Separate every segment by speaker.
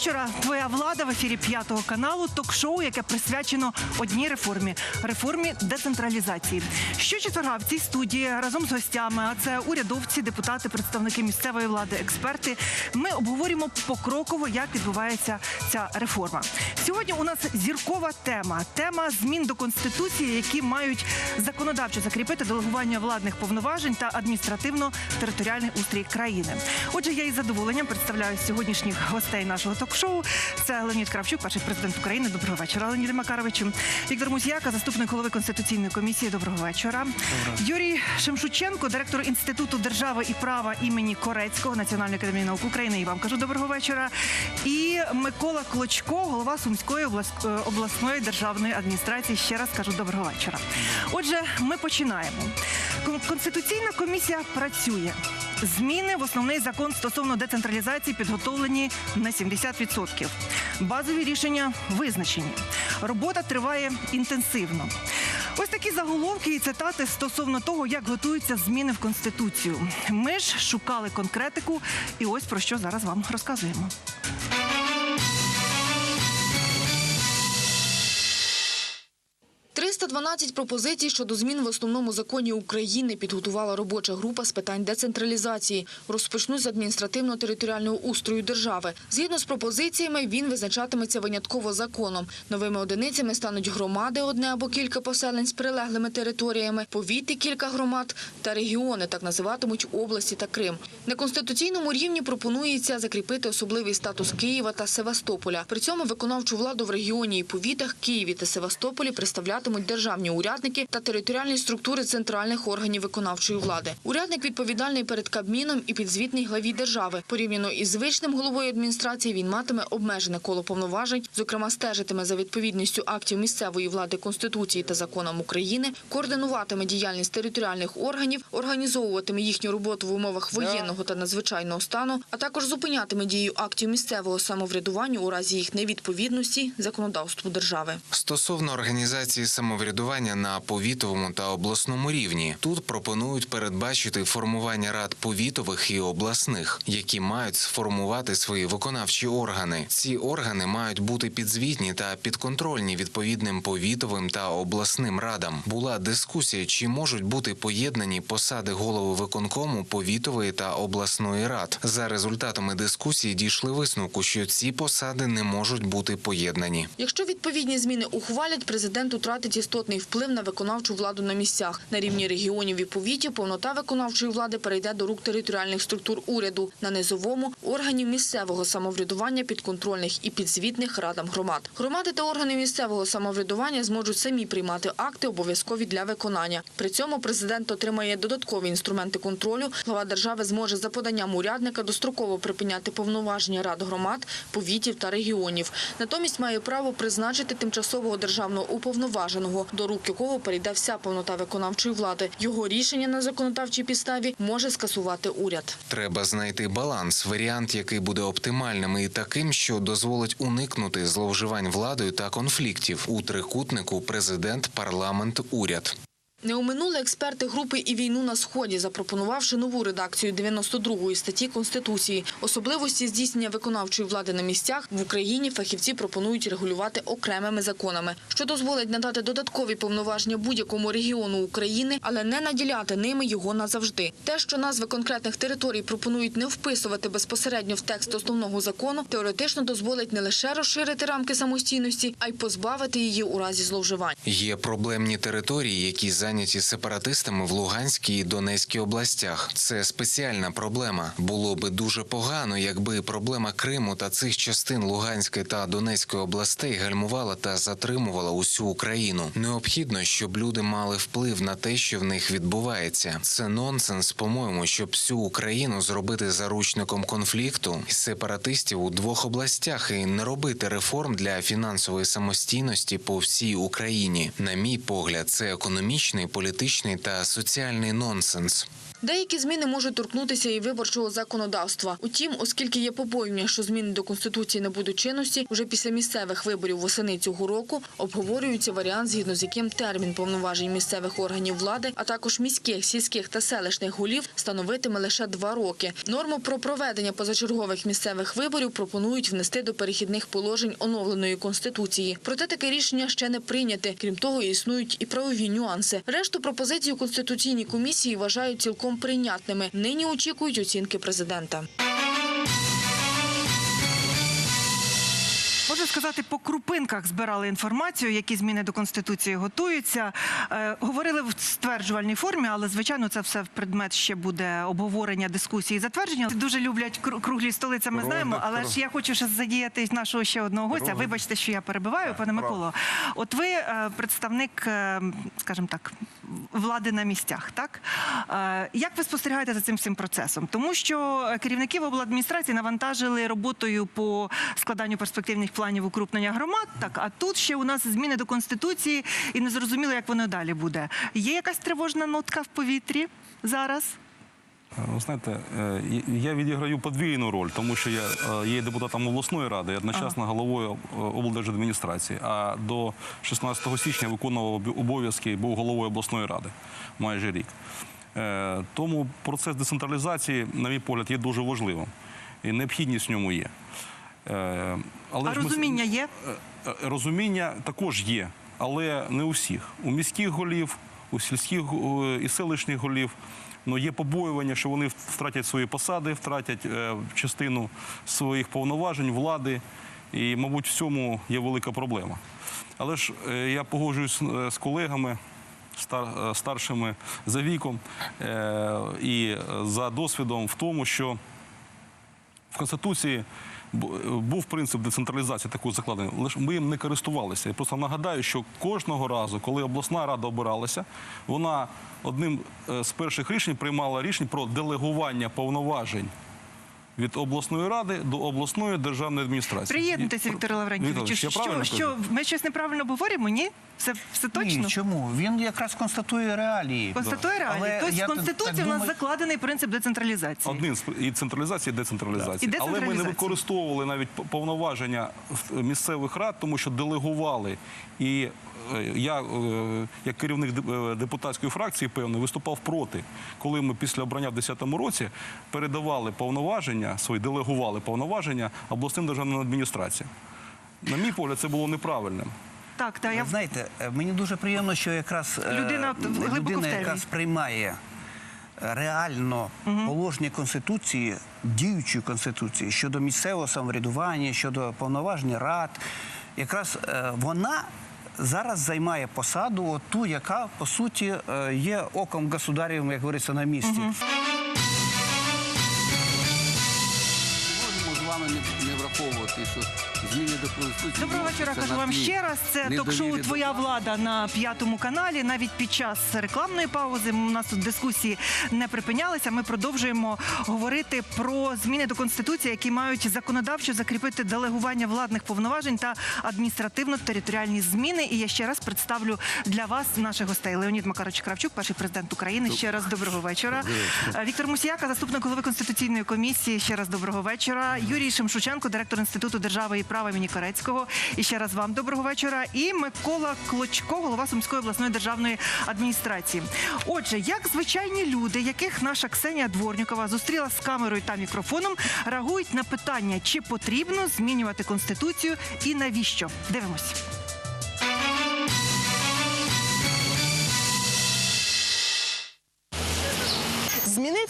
Speaker 1: вечора. Твоя влада в ефірі п'ятого каналу. Ток-шоу, яке присвячено одній реформі реформі децентралізації. Щочетверга в цій студії разом з гостями, а це урядовці, депутати, представники місцевої влади, експерти. Ми обговорюємо покроково, як відбувається ця реформа. Сьогодні у нас зіркова тема тема змін до конституції, які мають законодавчо закріпити делегування владних повноважень та адміністративно-територіальний устрій країни. Отже, я із задоволенням представляю сьогоднішніх гостей нашого ток-шоу. Це Леонід Кравчук, перший президент України. Доброго вечора, Леоніде Макаровичу. Віктор Музяка, заступник голови конституційної комісії. Доброго вечора. Юрій Шемшученко, директор інституту держави і права імені Корецького Національної академії наук України. І вам кажу доброго вечора. І Микола Клочко, голова Сумської е, обласної державної адміністрації. Ще раз кажу доброго вечора. Отже, ми починаємо. Кон- Конституційна комісія працює. Зміни в основний закон стосовно децентралізації підготовлені на 70%. Базові рішення визначені. Робота триває інтенсивно. Ось такі заголовки і цитати стосовно того, як готуються зміни в конституцію. Ми ж шукали конкретику, і ось про що зараз вам розказуємо.
Speaker 2: 312 пропозицій щодо змін в основному законі України підготувала робоча група з питань децентралізації. Розпочну з адміністративно-територіального устрою держави. Згідно з пропозиціями, він визначатиметься винятково законом. Новими одиницями стануть громади, одне або кілька поселень з прилеглими територіями, повіти кілька громад та регіони, так називатимуть області та Крим. На конституційному рівні пропонується закріпити особливий статус Києва та Севастополя. При цьому виконавчу владу в регіоні і повітах Києві та Севастополі представлятимуть державні урядники та територіальні структури центральних органів виконавчої влади. Урядник відповідальний перед Кабміном і підзвітний главі держави. Порівняно із звичним головою адміністрації він матиме обмежене коло повноважень, зокрема стежитиме за відповідністю актів місцевої влади Конституції та законам України, координуватиме діяльність територіальних органів, організовуватиме їхню роботу в умовах воєнного та надзвичайного стану, а також зупинятиме дію актів місцевого самоврядування у разі їх невідповідності законодавству держави.
Speaker 3: Стосовно організації самоврядування на повітовому та обласному рівні, тут пропонують передбачити формування рад повітових і обласних, які мають сформувати свої виконавчі органи. Ці органи мають бути підзвітні та підконтрольні відповідним повітовим та обласним радам. Була дискусія, чи можуть бути поєднані посади голови виконкому повітової та обласної рад. За результатами дискусії дійшли висновку, що ці посади не можуть бути поєднані.
Speaker 2: Якщо відповідні зміни ухвалять, президент втратить істотний вплив на виконавчу владу на місцях. На рівні регіонів і повітів повнота виконавчої влади перейде до рук територіальних структур уряду, на низовому – органів місцевого самоврядування підконтрольних і підзвітних радам громад. Громади та органи місцевого самоврядування зможуть самі приймати акти, обов'язкові для виконання. При цьому президент отримає додаткові інструменти контролю. Глава держави зможе за поданням урядника достроково припиняти повноваження рад громад, повітів та регіонів. Натомість має право призначити тимчасового державного уповноваженого, до рук якого перейде вся повнота виконавчої влади. Його рішення на законодавчій підставі може скасувати уряд.
Speaker 3: Треба знайти баланс, варіант, який буде оптимальним і таким, що дозволить уникнути зловживань владою та конфліктів у трикутнику президент, парламент, уряд.
Speaker 2: Не оминули експерти групи і війну на сході, запропонувавши нову редакцію 92-ї статті Конституції. Особливості здійснення виконавчої влади на місцях в Україні фахівці пропонують регулювати окремими законами, що дозволить надати додаткові повноваження будь-якому регіону України, але не наділяти ними його назавжди. Те, що назви конкретних територій пропонують не вписувати безпосередньо в текст основного закону, теоретично дозволить не лише розширити рамки самостійності, а й позбавити її у разі зловживань.
Speaker 3: Є проблемні території, які зайняті сепаратистами в Луганській і Донецькій областях. Це спеціальна проблема. Було би дуже погано, якби проблема Криму та цих частин Луганської та Донецької областей гальмувала та затримувала усю Україну. Необхідно, щоб люди мали вплив на те, що в них відбувається. Це нонсенс, по-моєму, щоб всю Україну зробити заручником конфлікту сепаратистів у двох областях і не робити реформ для фінансової самостійності по всій Україні. На мій погляд, це економічний економічний, політичний та соціальний нонсенс.
Speaker 2: Деякі зміни можуть торкнутися і виборчого законодавства. Утім, оскільки є побоювання, що зміни до конституції набудуть чинності, вже після місцевих виборів восени цього року обговорюється варіант, згідно з яким термін повноважень місцевих органів влади, а також міських, сільських та селищних голів становитиме лише два роки. Норму про проведення позачергових місцевих виборів пропонують внести до перехідних положень оновленої конституції. Проте таке рішення ще не прийняте. Крім того, існують і правові нюанси. Решту пропозицій у конституційній комісії вважають цілком прийнятними. Нині очікують оцінки президента.
Speaker 1: Можу сказати, по крупинках збирали інформацію, які зміни до конституції готуються. Е, говорили в стверджувальній формі, але звичайно це все в предмет ще буде обговорення, дискусії, і затвердження. Дуже люблять кру- круглі столи, це ми знаємо. Але ж я хочу ще задіяти нашого ще одного гостя. Вибачте, що я перебиваю, пане Миколо. От ви е, представник, е, скажімо так, влади на місцях, так як ви спостерігаєте за цим всім процесом? Тому що керівників обладміністрації навантажили роботою по складанню перспективних планів укрупнення громад. Так, а тут ще у нас зміни до конституції, і не зрозуміло, як воно далі буде. Є якась тривожна нотка в повітрі зараз?
Speaker 4: Ви знаєте, е, я відіграю подвійну роль, тому що я е, є депутатом обласної ради, і одночасно головою е, облдержадміністрації. А до 16 січня виконував обов'язки, був головою обласної ради майже рік. Е, Тому процес децентралізації, на мій погляд, є дуже важливим. І необхідність в ньому є. Е, Але
Speaker 1: А
Speaker 4: ж ми
Speaker 1: розуміння є?
Speaker 4: Е, е, Розуміння також є, але не у всіх. У міських голів, у сільських і селищних голів. Ну, є побоювання, що вони втратять свої посади, втратять е, частину своїх повноважень, влади. І, мабуть, в цьому є велика проблема. Але ж е, я погоджуюсь з колегами стар- старшими за віком е, і за досвідом в тому, що в Конституції був принцип децентралізації такого закладення, лише ми їм не користувалися. Я просто нагадаю, що кожного разу, коли обласна рада обиралася, вона одним е, з перших рішень приймала рішення про делегування повноважень від обласної ради до обласної державної адміністрації.
Speaker 1: Приєднуйтеся,
Speaker 4: Віктор, я
Speaker 1: Що,
Speaker 4: правильно
Speaker 1: що, ми щось неправильно говоримо? Ні? Все, все точно?
Speaker 5: Ні, чому? Він якраз констатує реалії.
Speaker 1: Констатує реалії.
Speaker 5: Але
Speaker 1: Тобто в Конституції
Speaker 5: так
Speaker 1: у нас
Speaker 5: думаю-
Speaker 1: закладений принцип децентралізації.
Speaker 4: Одним з і централізації, і децентралізації.
Speaker 1: І
Speaker 4: Але ми не використовували навіть повноваження в- місцевих рад, тому що делегували. І е, я, е, як керівник е, депутатської фракції, певно, виступав проти, коли ми після обрання в 2010 році передавали повноваження, свої делегували повноваження обласним державним адміністраціям. На мій погляд, це було неправильним.
Speaker 1: Так, та я
Speaker 5: Знаєте, е, мені дуже приємно, що якраз е,
Speaker 1: Людина
Speaker 5: людина
Speaker 1: темі.
Speaker 5: якраз приймає е, реально положення Конституції, діючої Конституції щодо місцевого самоврядування, щодо повноважень рад. Якраз вона зараз займає посаду, ту, яка по суті є оком государєвим, як говориться, на місці.
Speaker 6: можемо враховувати, що зміни до конституції.
Speaker 1: Доброго вечора. Кажу вам ще раз. Це ток-шоу Твоя влада на п'ятому каналі. Навіть під час рекламної паузи у нас тут дискусії не припинялися. Ми продовжуємо говорити про зміни до конституції, які мають законодавчо закріпити делегування владних повноважень та адміністративно-територіальні зміни. І я ще раз представлю для вас наших гостей. Леонід Макарович Кравчук, перший президент України. Ще раз доброго вечора. Е, Віктор Мусіяка, заступник голови конституційної комісії. Ще раз доброго вечора. Юрій Шемшученко, директор інституту держави і права імені Корецького. І ще раз вам доброго вечора. І Микола Клочко, голова Сумської обласної державної адміністрації. Отже, як звичайні люди, яких наша Ксенія Дворнікова зустріла з камерою та мікрофоном, реагують на питання, чи потрібно змінювати конституцію і навіщо? Дивимось.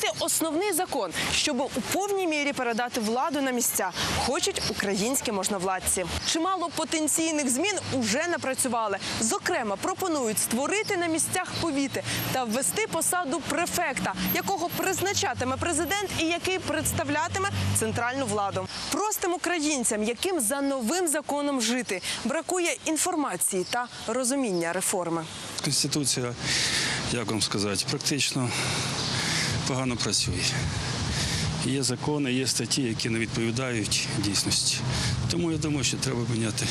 Speaker 7: Змінити основний закон, щоб у повній мірі передати владу на місця, хочуть українські можновладці. Чимало потенційних змін уже напрацювали. Зокрема, пропонують створити на місцях повіти та ввести посаду префекта, якого призначатиме президент і який представлятиме центральну владу. Простим українцям, яким за новим законом жити, бракує інформації та розуміння реформи.
Speaker 8: Конституція, як вам сказати, практично погано працює. Є закони, є статті, які не відповідають дійсності. Тому я думаю, що треба міняти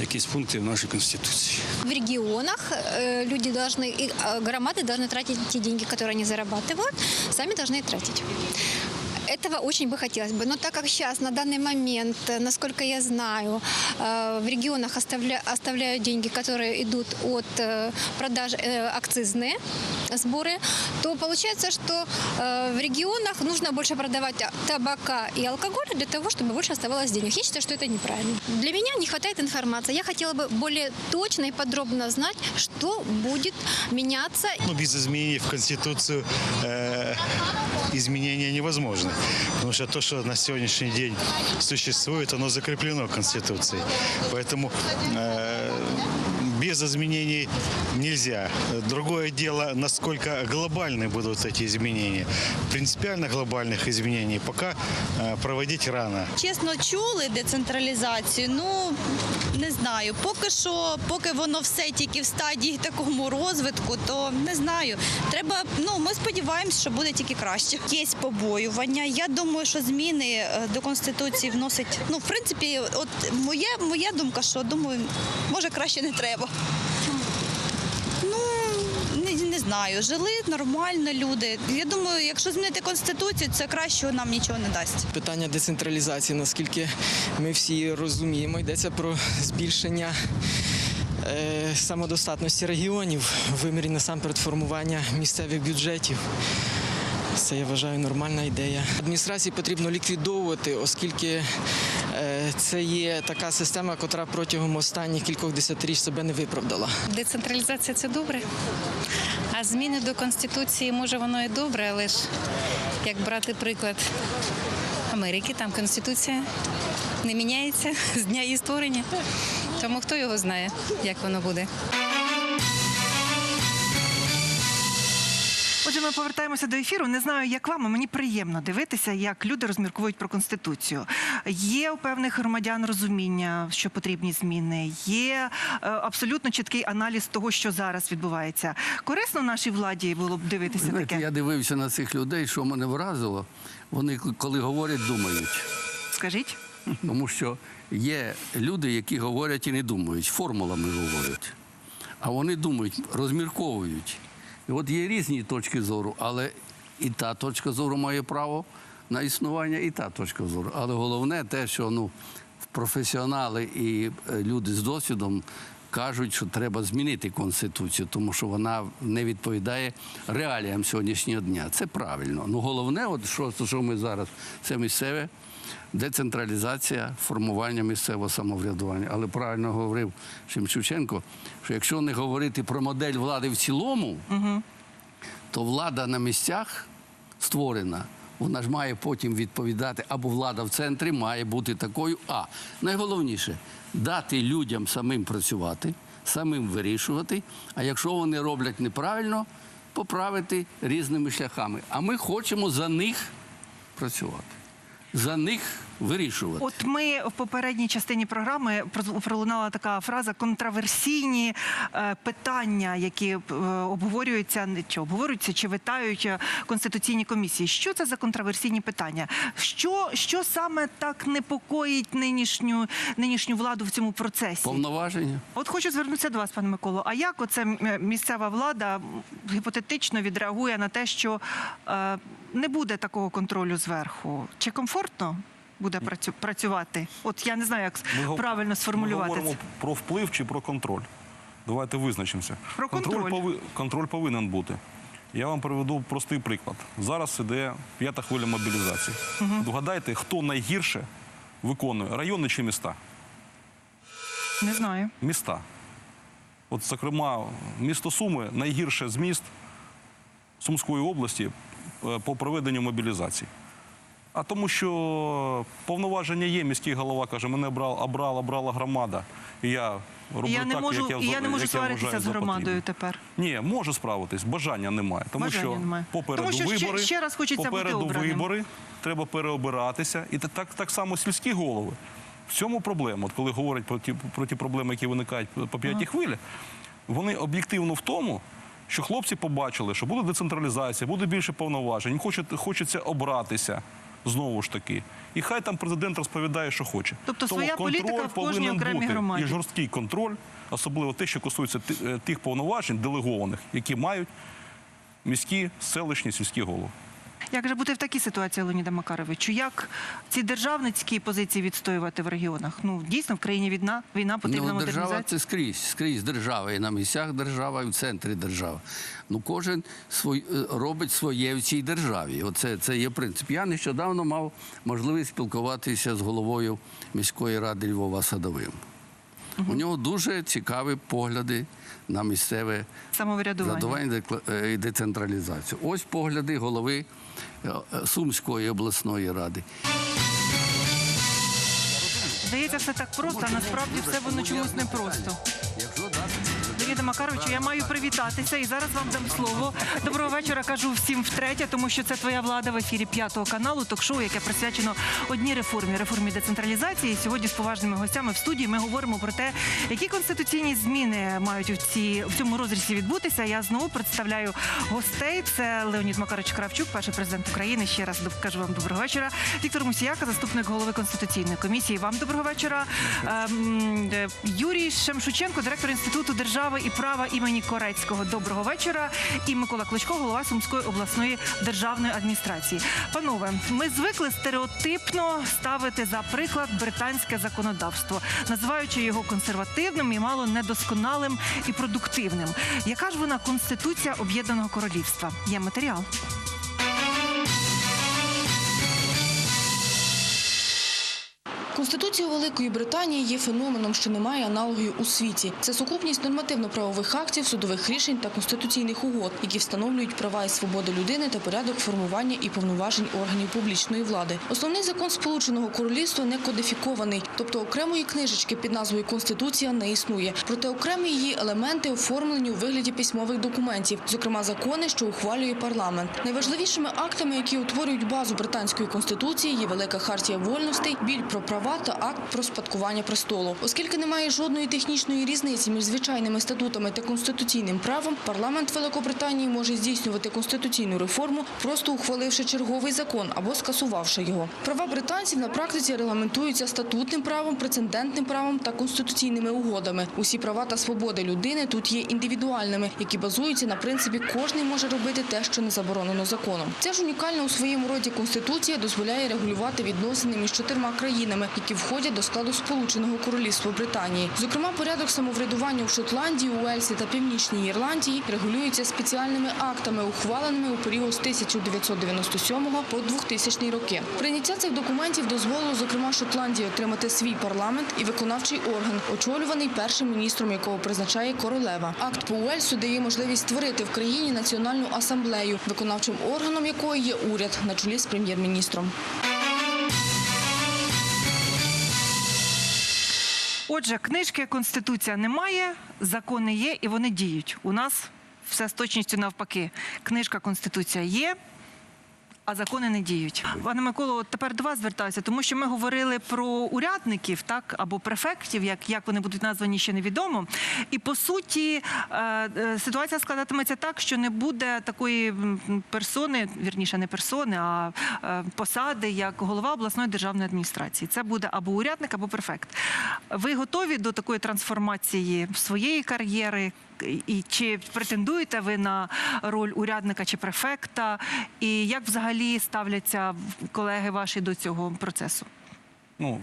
Speaker 8: якісь пункти в нашій конституції.
Speaker 9: В регионах э, люди должны, и, э, громады должны тратить те деньги, которые они зарабатывают, сами должны и тратить. Этого очень бы хотелось бы. Но так как сейчас, на данный момент, э, насколько я знаю, э, в регионах оставля, оставляют деньги, которые идут от э, продаж акцизные сборы, то получается, что в регионах нужно больше продавать табака и алкоголя для того, чтобы больше оставалось денег. Я считаю, что это неправильно. Для меня не хватает информации. Я хотела бы более точно и подробно знать, что будет меняться
Speaker 10: Ну, без изменений в Конституцию э, изменения невозможны. Потому что то, что на сегодняшний день существует, оно закреплено Конституцией. Поэтому э, без изменений нельзя. Другое дело, насколько глобальны будут эти изменения. Принципиально глобальных изменений пока э, проводить рано.
Speaker 11: Чесно, чули децентралізацію. Ну не знаю. Поки що, поки воно все тільки в стадії такому розвитку, то не знаю. Треба. Ну ми сподіваємось, що буде тільки краще. Є побоювання. Я думаю, що зміни е, до конституції вносить. Ну, в принципі, от моє моя думка, що думаю, може краще не треба. Знаю. Жили нормально люди. Я думаю, якщо змінити конституцію, це кращого нам нічого не дасть.
Speaker 12: питання децентралізації, наскільки ми всі розуміємо, йдеться про збільшення е, самодостатності регіонів, вимірі насамперед формування місцевих бюджетів. Це я вважаю нормальна ідея. Адміністрації потрібно ліквідовувати, оскільки е, це є така система, яка протягом останніх кількох десятиріч себе не виправдала.
Speaker 13: Децентралізація це добре. А зміни до конституції, може, воно і добре, але ж як брати приклад Америки, там конституція не міняється з дня її створення. Тому хто його знає, як воно буде.
Speaker 1: Отже, ми повертаємося до ефіру. Не знаю, як вам, а мені приємно дивитися, як люди розмірковують про конституцію. Є у певних громадян розуміння, що потрібні зміни. Є е, абсолютно чіткий аналіз того, що зараз відбувається. Корисно нашій владі було б дивитися
Speaker 6: Знаєте,
Speaker 1: таке.
Speaker 6: я дивився на цих людей, що мене вразило. Вони коли говорять, думають.
Speaker 1: Скажіть.
Speaker 6: Тому що є люди, які говорять і не думають, формулами говорять. А вони думають, розмірковують. От є різні точки зору, але і та точка зору має право на існування, і та точка зору. Але головне те, що ну, професіонали і е, люди з досвідом кажуть, що треба змінити конституцію, тому що вона не відповідає реаліям сьогоднішнього дня. Це правильно. Ну головне, от що, що ми зараз, це місцеве децентралізація, формування місцевого самоврядування. Але правильно говорив Шемчученко, що якщо не говорити про модель влади в цілому, то влада на місцях створена. Вона ж має потім відповідати, або влада в центрі має бути такою. А найголовніше дати людям самим працювати, самим вирішувати. А якщо вони роблять неправильно, поправити різними шляхами. А ми хочемо за них працювати, за них вирішувати.
Speaker 1: От ми в попередній частині програми пролунала така фраза контраверсійні е, питання, які е, обговорюються чи обговорюються чи витають е, конституційні комісії. Що це за контраверсійні питання? Що, що саме так непокоїть нинішню нинішню владу в цьому процесі?
Speaker 6: Повноваження.
Speaker 1: От хочу звернутися до вас, пане Миколо. А як оце місцева влада гіпотетично відреагує на те, що е, не буде такого контролю зверху? Чи комфортно буде працювати? От я не знаю, як
Speaker 4: Ми
Speaker 1: правильно сформулювати
Speaker 4: Ми говоримо про вплив чи про контроль. Давайте визначимося.
Speaker 1: Про контроль.
Speaker 4: пови- контроль повинен бути. Я вам приведу простий приклад. Зараз іде п'ята хвиля мобілізації. Догадайте, хто найгірше виконує райони чи міста?
Speaker 1: Не знаю.
Speaker 4: Міста. От, зокрема, місто Суми найгірше з міст Сумської області е, по проведенню мобілізації. А тому, що повноваження є, міський голова каже, мене брала, обрала, обрала громада. І я роблю
Speaker 1: я не
Speaker 4: так,
Speaker 1: можу,
Speaker 4: як я,
Speaker 1: і я не можу
Speaker 4: як
Speaker 1: сваритися
Speaker 4: вважаю
Speaker 1: з громадою тепер.
Speaker 4: Ні, можу справитись, бажання немає. Тому
Speaker 1: Бажання
Speaker 4: що
Speaker 1: немає.
Speaker 4: попереду
Speaker 1: Тому що
Speaker 4: вибори,
Speaker 1: ще раз хочеться бути
Speaker 4: попереду
Speaker 1: обраним.
Speaker 4: вибори, треба переобиратися. І так, так само сільські голови. В цьому проблема. От коли говорять про ті, про ті проблеми, які виникають по п'ятій хвилі, вони об'єктивно в тому, що хлопці побачили, що буде децентралізація, буде більше повноважень, хочеться обратися. Знову ж таки. І хай там президент розповідає, що хоче.
Speaker 1: Тобто
Speaker 4: Тому
Speaker 1: своя політика в кожній окремій
Speaker 4: бути.
Speaker 1: громаді.
Speaker 4: І жорсткий контроль, особливо те, що стосується е, тих повноважень делегованих, які мають міські, селищні, сільські голови.
Speaker 1: Як же бути в такій ситуації, Леоніда Макаровичу? Як ці державницькі позиції відстоювати в регіонах? Ну дійсно в країні війна, війна потрібна
Speaker 6: Ну, держава це скрізь, скрізь держава. І на місцях держава, і в центрі держава. Ну, кожен свой, е, робить своє в цій державі. Оце це є принцип. Я нещодавно мав можливість спілкуватися з головою міської ради Львова Садовим. У нього дуже цікаві погляди на місцеве
Speaker 1: Самоврядування.
Speaker 6: Е, і децентралізацію. Ось погляди голови е, е, Сумської обласної ради.
Speaker 1: Здається, все так просто, а насправді все воно чомусь не просто. Макаровичу, я маю привітатися і зараз вам дам слово. Доброго вечора кажу всім втретє, тому що це твоя влада в ефірі п'ятого каналу, ток-шоу, яке присвячено одній реформі реформі децентралізації. І сьогодні з поважними гостями в студії ми говоримо про те, які конституційні зміни мають у ці в цьому розрізі відбутися. Я знову представляю гостей. Це Леонід Макарович Кравчук, перший президент України. Ще раз кажу вам доброго вечора. Віктор Мусіяка, заступник голови конституційної комісії. Вам доброго вечора. Ем, е, Юрій Шемшученко, директор інституту держави і права імені Корецького. Доброго вечора. І Микола Кличко, голова Сумської обласної державної адміністрації. Панове, ми звикли стереотипно ставити за приклад британське законодавство, називаючи його консервативним і мало недосконалим і продуктивним. Яка ж вона конституція Об'єднаного Королівства? Є матеріал.
Speaker 2: Конституція Великої Британії є феноменом, що не має аналогів у світі. Це сукупність нормативно-правових актів, судових рішень та конституційних угод, які встановлюють права і свободи людини та порядок формування і повноважень органів публічної влади. Основний закон Сполученого Королівства не кодифікований, тобто окремої книжечки під назвою Конституція не існує. Проте окремі її елементи оформлені у вигляді письмових документів, зокрема закони, що ухвалює парламент. Найважливішими актами, які утворюють базу британської конституції, є велика хартія вольностей, біль про права та акт про спадкування престолу. Оскільки немає жодної технічної різниці між звичайними статутами та конституційним правом, парламент Великобританії може здійснювати конституційну реформу, просто ухваливши черговий закон або скасувавши його. Права британців на практиці регламентуються статутним правом, прецедентним правом та конституційними угодами. Усі права та свободи людини тут є індивідуальними, які базуються на принципі кожний може робити те, що не заборонено законом. Ця ж унікальна у своєму роді конституція дозволяє регулювати відносини між чотирма країнами, які входять до складу Сполученого Королівства Британії. Зокрема, порядок самоврядування в Шотландії, Уельсі та Північній Ірландії регулюється спеціальними актами, ухваленими у період з 1997 по 2000 роки. Прийняття цих документів дозволило, зокрема, Шотландії отримати свій парламент і виконавчий орган, очолюваний першим міністром, якого призначає королева. Акт по Уельсу дає можливість створити в країні національну асамблею, виконавчим органом якої є уряд на чолі з прем'єр-міністром.
Speaker 1: Отже, книжки Конституція немає, закони є і вони діють. У нас все з точністю навпаки. Книжка Конституція є. А закони не діють. Пане Миколо, тепер до вас звертаюся, тому що ми говорили про урядників, так або префектів, як, як вони будуть названі, ще невідомо. І по суті, е, е, ситуація складатиметься так, що не буде такої персони, вірніше, не персони, а е, посади, як голова обласної державної адміністрації. Це буде або урядник, або префект. Ви готові до такої трансформації своєї кар'єри? І чи претендуєте ви на роль урядника чи префекта? І як взагалі ставляться колеги ваші до цього процесу?
Speaker 4: Ну,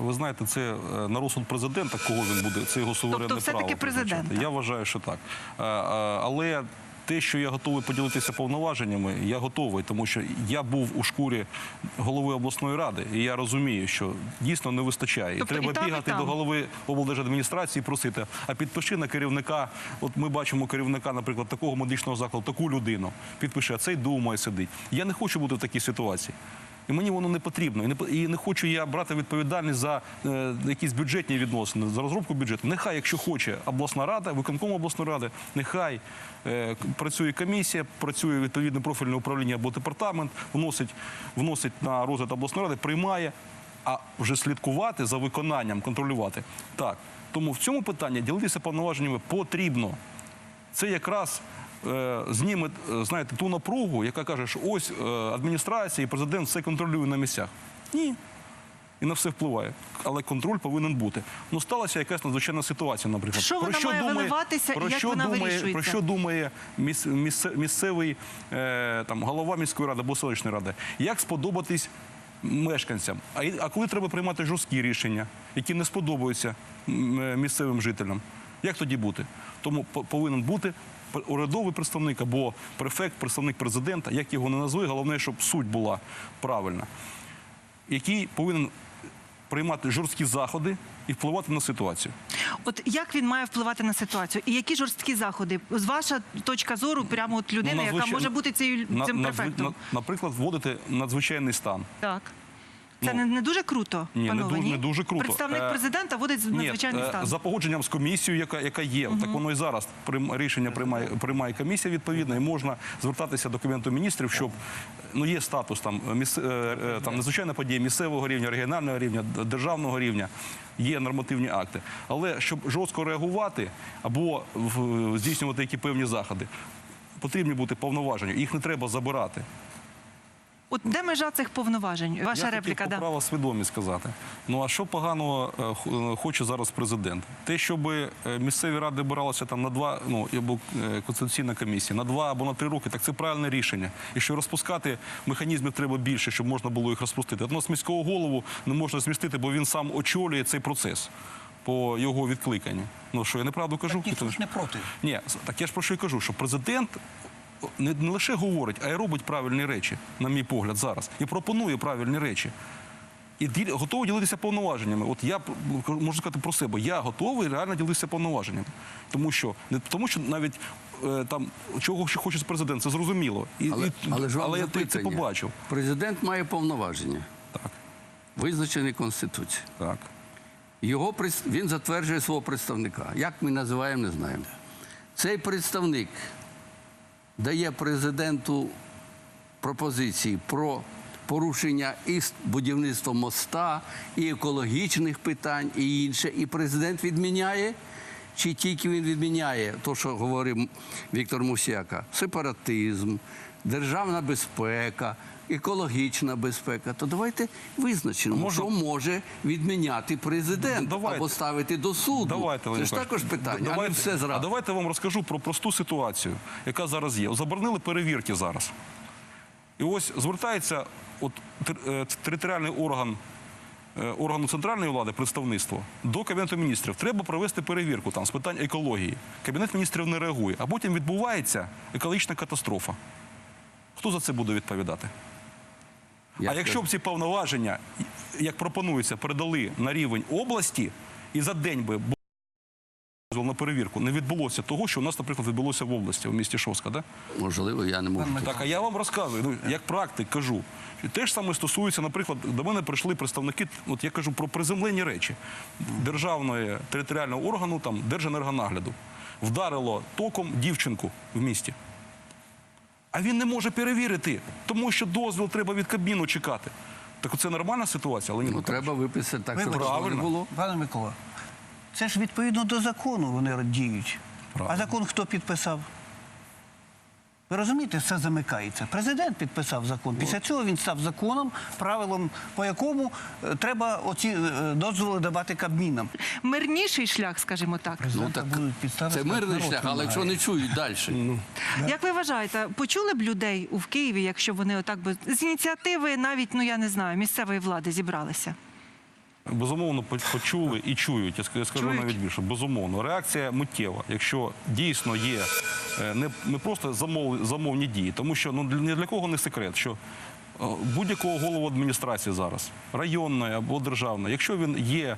Speaker 4: ви знаєте, це е, на розсуд президента, кого він буде, це його суверенне
Speaker 1: Тобто все-таки
Speaker 4: президент. Я вважаю, що так. Е, е, Але те, що я готовий поділитися повноваженнями, я готовий, тому що я був у шкурі голови обласної ради, і я розумію, що дійсно не вистачає.
Speaker 1: Тобто
Speaker 4: і
Speaker 1: і
Speaker 4: треба
Speaker 1: там,
Speaker 4: бігати
Speaker 1: і
Speaker 4: до голови облдержадміністрації, і просити, а підпиши на керівника. От ми бачимо керівника, наприклад, такого медичного закладу, таку людину. Підпиши, а цей думає, сидить. Я не хочу бути в такій ситуації. І мені воно не потрібно. І не, і не хочу я брати відповідальність за е, якісь бюджетні відносини, за розробку бюджету. Нехай, якщо хоче обласна рада, виконком обласної ради, нехай е, працює комісія, працює відповідне профільне управління або департамент, вносить, вносить на розгляд обласної ради, приймає, а вже слідкувати за виконанням, контролювати. Так. Тому в цьому питанні ділитися повноваженнями потрібно. Це якраз зніме, е, знаєте, ту напругу, яка каже, що ось е, адміністрація і президент все контролює на місцях. Ні. І на все впливає. Але контроль повинен бути. Ну, сталася якась надзвичайна ситуація, наприклад.
Speaker 1: Що вона має виливатися і
Speaker 4: про
Speaker 1: як
Speaker 4: що
Speaker 1: вона
Speaker 4: думає. Про що думає міс, місце- місцевий е, там, голова міської ради або селищної ради? Як сподобатись мешканцям? А, а коли треба приймати жорсткі рішення, які не сподобаються е, місцевим жителям? Як тоді бути? Тому повинен бути урядовий представник або префект, представник президента, як його не назви, головне, щоб суть була правильна, який повинен приймати жорсткі заходи і впливати на ситуацію.
Speaker 1: От як він має впливати на ситуацію? І які жорсткі заходи? З ваша точка зору, прямо от людина,
Speaker 4: Ну,
Speaker 1: яка може бути цією цим префектом.
Speaker 4: на- наприклад, вводити надзвичайний стан.
Speaker 1: Так. Це
Speaker 4: Ну,
Speaker 1: не, не дуже круто,
Speaker 4: Ні, не
Speaker 1: панове,
Speaker 4: дуже, не дуже круто.
Speaker 1: Представник
Speaker 4: Е,
Speaker 1: президента вводить надзвичайний
Speaker 4: Ні, е,
Speaker 1: стан.
Speaker 4: За погодженням з комісією, яка, яка є, так воно і зараз рішення приймає, приймає комісія відповідна, і можна звертатися до Кабінету міністрів, щоб ну є статус там, міс, е, там надзвичайна подія місцевого рівня, регіонального рівня, державного рівня. Є нормативні акти, але щоб жорстко реагувати або здійснювати які певні заходи, потрібні бути повноваження. Їх не треба забирати.
Speaker 1: От де межа цих повноважень? Ваша
Speaker 4: Я
Speaker 1: репліка,
Speaker 4: хотів
Speaker 1: да.
Speaker 4: по право свідомість сказати. Ну а що поганого е, е, хоче зараз президент? Те, щоб е, місцеві ради обиралися там на два, ну або е, конституційна комісія на два або на три роки, так це правильне рішення. І що розпускати механізмів треба більше, щоб можна було їх розпустити. Одного міського голову не можна змістити, бо він сам очолює цей процес по його відкликанню. Ну що я неправду кажу?
Speaker 5: Ніхто ж не проти.
Speaker 4: Ні, так я ж про що й кажу, що президент не, лише говорить, а й робить правильні речі, на мій погляд, зараз, і пропонує правильні речі. І готовий ділитися повноваженнями. От я можу сказати про себе, я готовий реально ділитися повноваженнями. Тому що не тому, що навіть е, там чого ще хоче президент, це зрозуміло. І,
Speaker 6: Але,
Speaker 4: і-
Speaker 6: але, ж вам
Speaker 4: але я це побачив.
Speaker 6: Президент має повноваження,
Speaker 4: Так,
Speaker 6: визначені Конституцією.
Speaker 4: так.
Speaker 6: Його він затверджує свого представника. Як ми називаємо, не знаємо. Цей представник дає президенту пропозиції про порушення і будівництва моста, і екологічних питань, і інше. І президент відміняє. Чи тільки він відміняє те, що говорив Віктор Мусяка, сепаратизм, державна безпека, екологічна безпека, то давайте визначимо,
Speaker 4: Можна-
Speaker 6: що може відміняти президент
Speaker 4: Давайте.
Speaker 6: або ставити до суду.
Speaker 4: Давайте,
Speaker 6: Це ж також питання, а не
Speaker 4: давайте,
Speaker 6: все
Speaker 4: а
Speaker 6: зразу.
Speaker 4: давайте я вам розкажу про просту ситуацію, яка зараз є. Заборонили перевірки зараз. І ось звертається от, тер- е, територіальний орган е, органу центральної влади, представництво, до Кабінету міністрів. Треба провести перевірку там з питань екології. Кабінет міністрів не реагує, а потім відбувається екологічна катастрофа. Хто за це буде відповідати?
Speaker 6: Я
Speaker 4: а якщо б ці повноваження, як пропонується, передали на рівень області, і за день би на перевірку, не відбулося того, що у нас, наприклад, відбулося в області, в місті Шовська, да?
Speaker 6: Можливо, я не можу.
Speaker 4: Так, а я вам розказую, ну, як практик кажу. І те ж саме стосується, наприклад, до мене прийшли представники, от я кажу про приземлені речі державної територіального органу, там, Держенергонагляду. Вдарило током дівчинку в місті. А він не може перевірити, тому що дозвіл треба від Кабміну чекати. Так це нормальна ситуація, але
Speaker 6: Ну, треба виписати так, щоб правильно було.
Speaker 5: Пане Микола, це ж відповідно до закону вони діють.
Speaker 4: Правильно.
Speaker 5: А закон хто підписав? Ви розумієте, все замикається. Президент підписав закон. Після цього він став законом, правилом, по якому е, треба оці е, дозволи давати кабмінам.
Speaker 1: Мирніший шлях, скажімо так.
Speaker 6: Ну, так це мирний шлях, але якщо не чують далі.
Speaker 1: Як ви вважаєте, почули б людей у в Києві, якщо вони отак би з ініціативи, навіть ну я не знаю, місцевої влади зібралися?
Speaker 4: Безумовно, почули і чують. Я скажу
Speaker 1: Чують?
Speaker 4: навіть більше. Безумовно, реакція миттєва. Якщо дійсно є е, не, не просто замов, замовні дії, тому що ну ні для кого не секрет, що е, будь-якого голову адміністрації зараз, районної або державної, якщо він є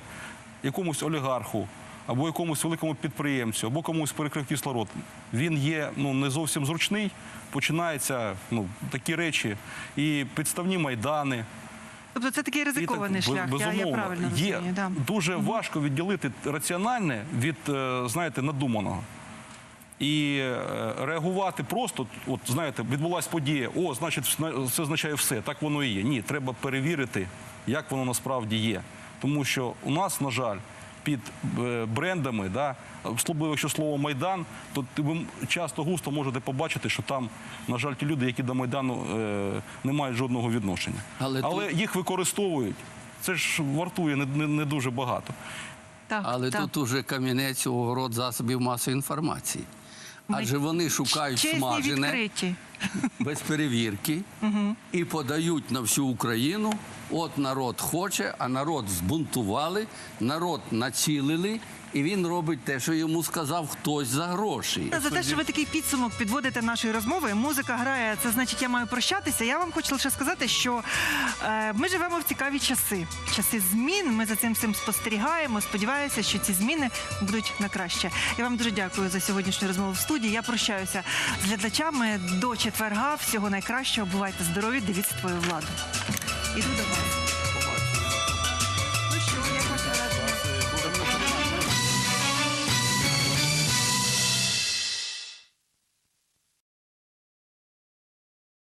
Speaker 4: якомусь олігарху. Або якомусь великому підприємцю, або комусь перекрив кислород, він є ну не зовсім зручний. Починаються ну такі речі, і підставні майдани,
Speaker 1: Тобто це такий ризикований
Speaker 4: так,
Speaker 1: шлях.
Speaker 4: Безумовно.
Speaker 1: Я, я правильно розумію. Є. Да.
Speaker 4: дуже важко відділити раціональне від, е, знаєте, надуманого. І е, реагувати просто, от знаєте, відбулася подія, о, значить, зна- це означає все. Так воно і є. Ні, треба перевірити, як воно насправді є. Тому що у нас, на жаль, під е, брендами, да, особливо якщо слово Майдан, то ви часто густо можете побачити, що там, на жаль, ті люди, які до Майдану е, не мають жодного відношення.
Speaker 6: Але
Speaker 4: Але
Speaker 6: тут-
Speaker 4: їх використовують. Це ж вартує не, не, не дуже багато.
Speaker 1: Так,
Speaker 6: Але
Speaker 1: так.
Speaker 6: тут уже камінець у засобів масової інформації. Адже вони шукають
Speaker 1: Чесні,
Speaker 6: смажене
Speaker 1: відкриті.
Speaker 6: Без перевірки і подають на всю Україну. От народ хоче, а народ збунтували, народ націлили, і він робить те, що йому сказав хтось за гроші.
Speaker 1: За те, що ви такий підсумок підводите нашої розмови, музика грає, це значить, я маю прощатися. Я вам хочу лише сказати, що е, ми живемо в цікаві часи. Часи змін. Ми за цим всім спостерігаємо. Сподіваюся, що ці зміни будуть на краще. Я вам дуже дякую за сьогоднішню розмову в студії. Я прощаюся з глядачами до четверга. Всього найкращого. Бувайте здорові, дивіться твою владу. Іду до вас.